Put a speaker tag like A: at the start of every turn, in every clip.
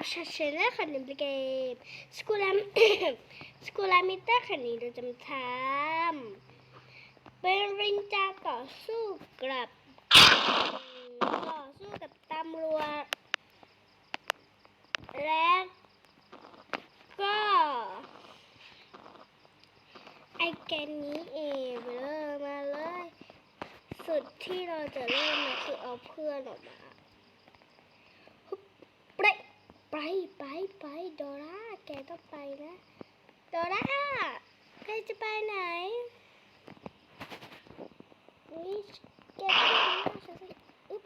A: กับชาเชนและคันนิมเกมสกูลามสกูลามิเตอร์คันนี้เราจะทำเป็นริงจาต่อสู้กับต่อสู้กับตำรวจและก็ ไอแกนนี้เองเริ่มมาเลย สุดที่เราจะเริ่มนะคือเอาเพื่อนออกมาฮึบ ไปไปไปโดราแกต้องไปนะโดราแกจะไปไหนนี่แกต้องมาฉันสิอึ๊บ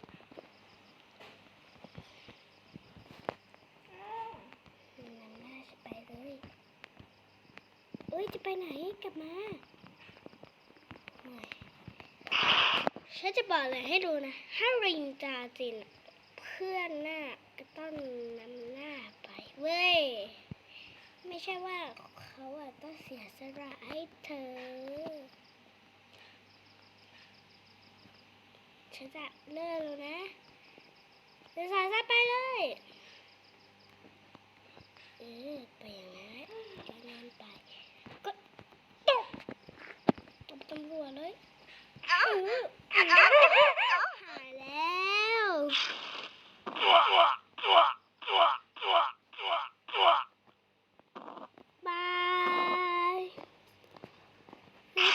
A: นั่นน่าจะไปเลยเอ้ยจะไปไหนกลับมาฉันจะบอกเลยให้ดูนะ ถ้าริงจาจินอะ พื่อนหน้าก็ต้องนำหน้าไปเว้ย ไม่ใช่ว่าเขาอะต้องเสียสละให้เธอ ฉันจะเลิกแล้วนะเดี๋ยวสายซะไปเลย เออไปอย่างนั้นก็นอนไปก็ตบตบตำรวจเลยเออหายแล้ว บายแล้ว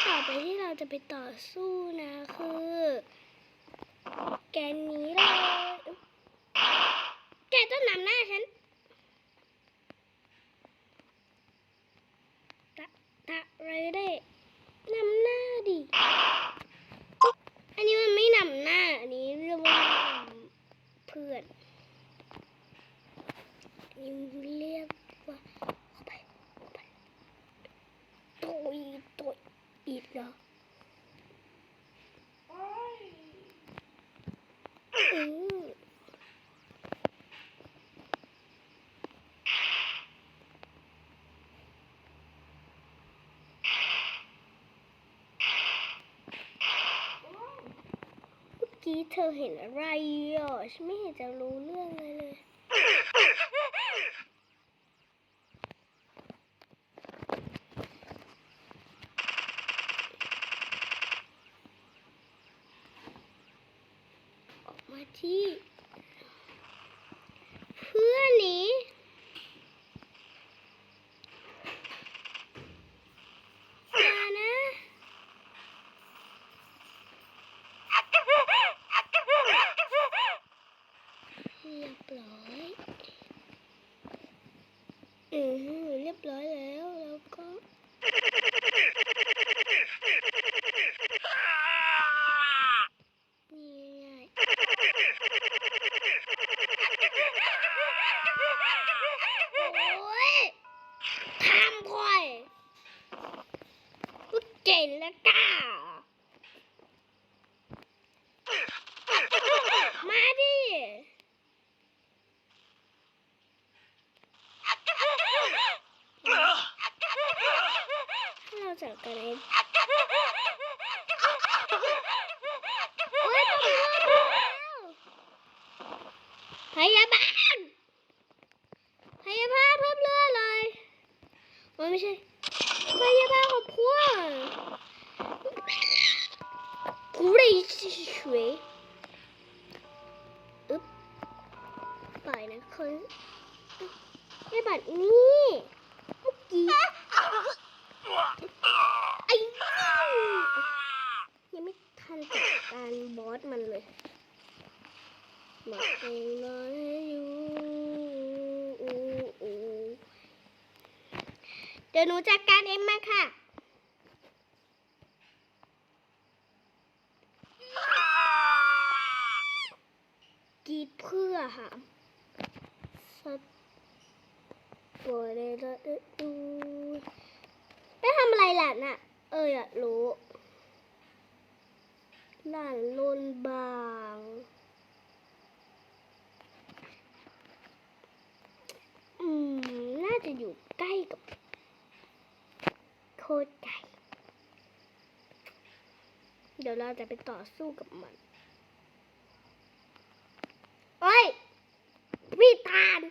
A: ต่อไปที่เราจะไปต่อสู้นะคือ แกนนี้เลย แกต้องนำหน้าฉัน ตะตะอะไรก็ได้นำหน้าดิ อันนี้มันไม่นำหน้า อันนี้เรียกว่านำเพื่อนอันนี้เรียกว่าเอาไปเอาไปตุยตุยอีกเหรออือเมื่อ กี้เธอเห็นอะไรอะฉันไม่เห็นจะรู้เรื่องเลย Yeah. พย ดี๋ยวหนูจัดการเองมาค่ะ กีดเพื่อหาสปอร์เลยละดูไปทำอะไรหลานน่ะเอออยากรู้หลานลนบางอืม น่าจะอยู่ใกล้กับ คตรไก่เดี๋ยวเราจะไปต่อสู้กับมันโอ้ยพี่ตาล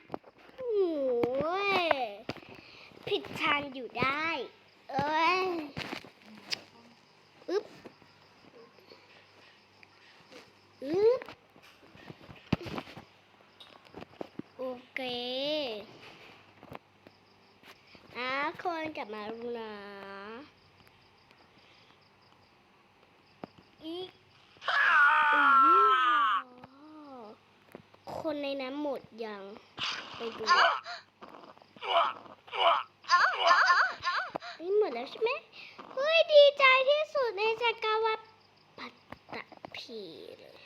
A: ทางอยู่ได้ เอ้ยอึ๊บอึ๊บโอเคนะคนกลับมาดูนะอีกอุ๊ย คนในน้ำหมดยังไปดูนี่หมดแล้วใช่ไหมเฮ้ยดีใจที่สุดในจักรวาลปัตตภีเลย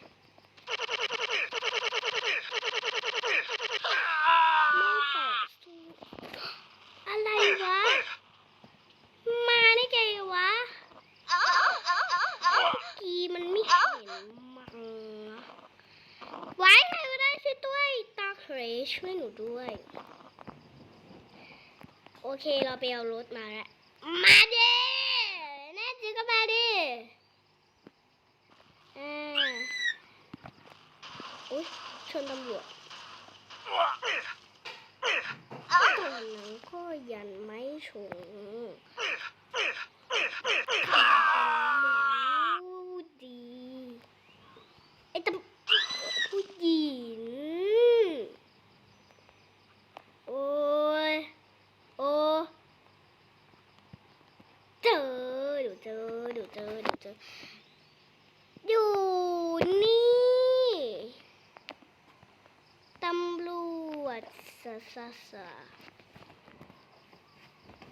A: ไม่ต่อสู้อะไรวะ มาได้ไงวะกีมันไม่เห็นมังอะไว้ใครก็ได้ช่วยด้วย ตาเค รช่วยหนูด้วย โอเคเราไปเอารถมาแล้ว มาดิแน่จริงก็มาดิอ่าอุ้ยชนตำรวจตอนนั้นก็ยันไม่ชงรู้ดีไอ้ตำผู้หญิง โอ้ย โอ้เจอเดี๋ยวเจอเดี๋ยวเจอเดี๋ยวเจอ อยู่นี่ ตำรวจ ส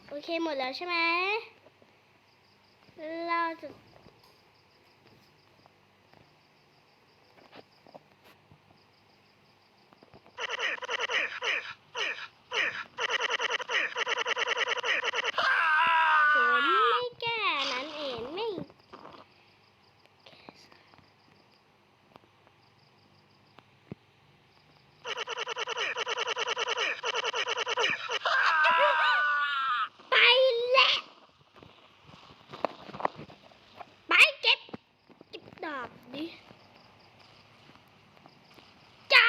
A: โอเคหมดแล้วใช่ไหมเราจะ ผมไม่แก้นั้นเองไม่ไปแล้วไปเก็บเก็บดาบดิจ้า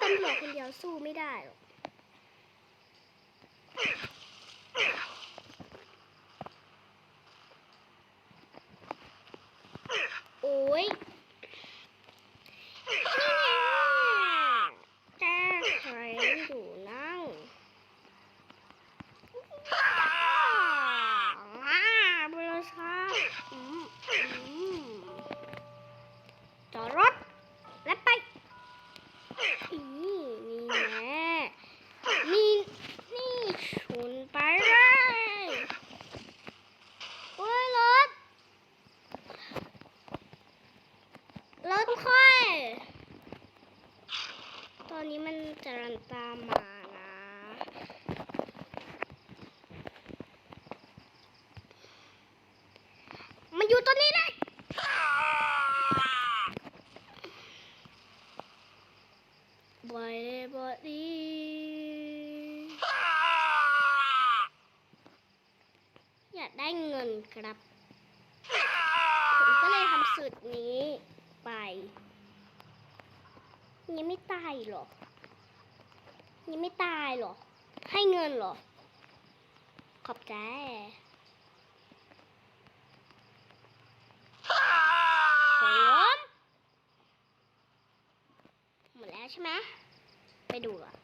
A: ตำรวจคนเดียว สู้ไม่ได้หรอก โอ้ยนี่ไงแจ้ใครอยู่นั่งอ่าบริษัทอืมอืมจอดรถ และไปอีนี่แน่นี่นี่ชนไปเลยโอ้ยรถ รถค่อย ตอนนี้มันจะรันตามมานะ มาอยู่ตัวนี้เลยบอยเลยบอยดีอยาก ได้เงินครับ ผมก็เลยทำสุดนี้ไปยังไม่ตายหรอยังไม่ตายหรอ ให้เงินหรอ ขอบใจผมหมดแล้วใช่ไหมไปดูก่อน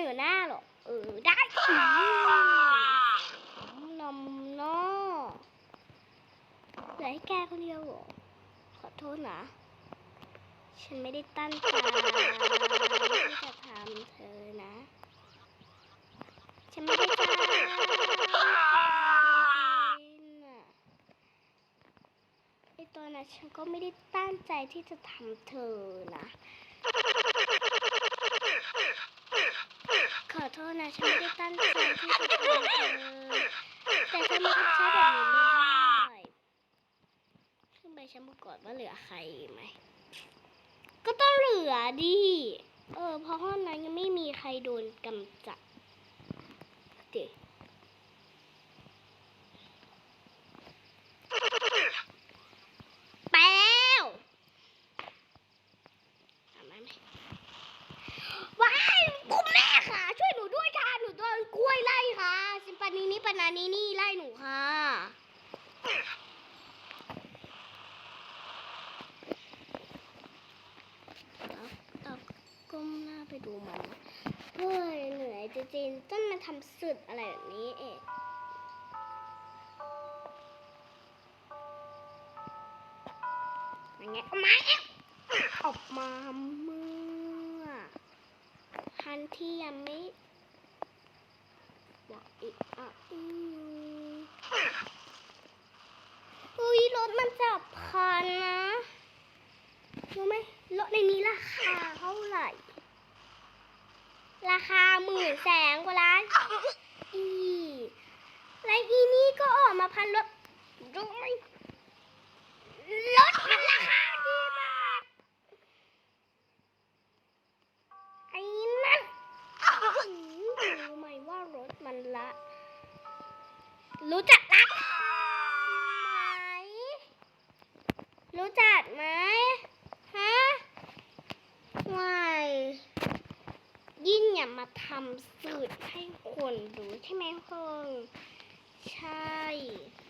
A: นอหน้าหรอกเออได้นำนอเหลือให้แกคนเดียวหรอขอโทษนะ ฉันไม่ได้ตั้งใจที่จะทำเธอนะ ฉันไม่ได้ตั้งใจนะไอตัวนั้นฉันก็ไม่ได้ตั้งใจที่จะทำเธอนะ เธอแต่ทำไมาทำฉันแบบนี้ไม่ได้ขึ้นไปฉันบอกก่อนว่าเหลือใครไหม ก็ต้องเหลือดิ เออเพราะห้องนั้นยังไม่มีใครโดนกำจัดเด็ไปแล้วทำไหมไหมว้ายคุณแม่ค่ะ ช่วยหนูด้วยค่ะ หนูโดนกล้วยไล่ค่ะสิปานีนี่ปานานีนี่ไล่หนูค่ะ เอาเอาก้มหน้าไปดูมันนะเฮ้ย เหนื่อยจริงๆต้องมาทำสึกอะไรแบบนี้เองยังไงก็มาแล้วออกมาเมื่อทันที่ยังไม่บอกอีกอะอืมอุ้ยรถมันจับพันนะรู้ไหมรถในนี้ราคาเท่าไหร่ ราคาหมื่นแสนกว่าล้าน ให้คนดูใช่ไหมเพงใช่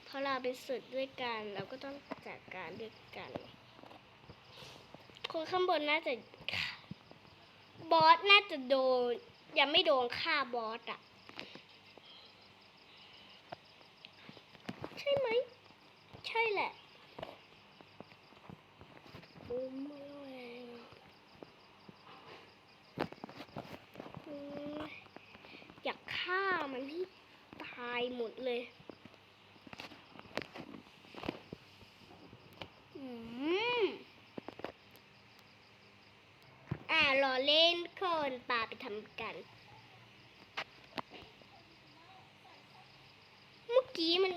A: เพราะเราเป็นสูตรด้วยกันเราก็ต้องจัดการด้วยกัน คนข้างบนน่าจะบอสน่าจะโดน ยังไม่โดนฆ่าบอสอะใช่ไหม ใช่แหละโอ้มอยากฆ่ามันให้ตาย หมดเลยอ่ารอเล่นคนปาไปทำกัน เมื่อกี้มัน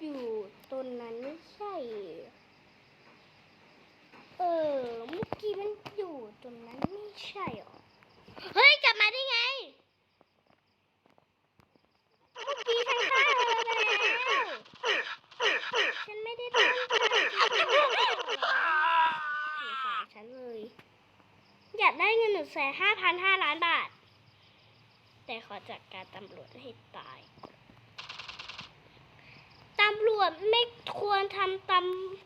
A: อยู่ตรงนั้นไม่ใช่เอเออ เมื่อกี้มันอยู่ตรงนั้นไม่ใช่หรอ เฮ้ย กลับมาได้ไง เมื่อกี้ฉันฆ่าเธอไปแล้ว ฉันไม่ได้ตั้งใจที่จะฆ่าเธอถือสายฉันเลย อยากได้เงินหนึ่งแสนห้าพันห้าล้านบาท แต่ขอจัดการ ตำรวจให้ตาย ตำรวจไม่ควรทำต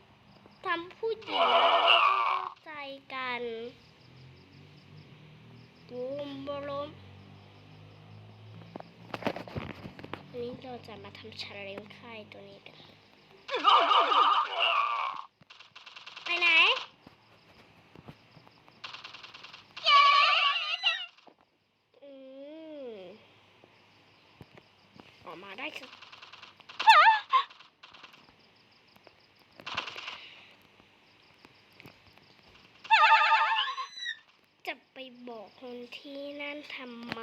A: ำทำผู้หญิงเข้าใจกันบูมบลมวันนี้เราจะมาทำชาเลนจ์ค่ายตัวนี้กัน ไปไหน อืมออก มาได้คือจะไปบอกคนที่นั่นทำไม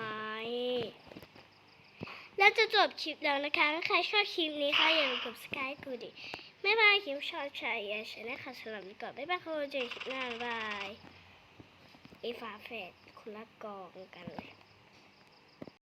A: แล้วจะจบคลิปแล้วนะคะ ถ้าใครชอบคลิปนี้ค่ะอย่าลืมกด subscribe กูดิไม่บายคลิปชอบใช้ย่าใช้นะคะสำหรับวันนี้ก่อนบ๊ายบายค่ะเจอนคลิปหน้าบายบายไอ้าแฝดคุณละกองกันเลย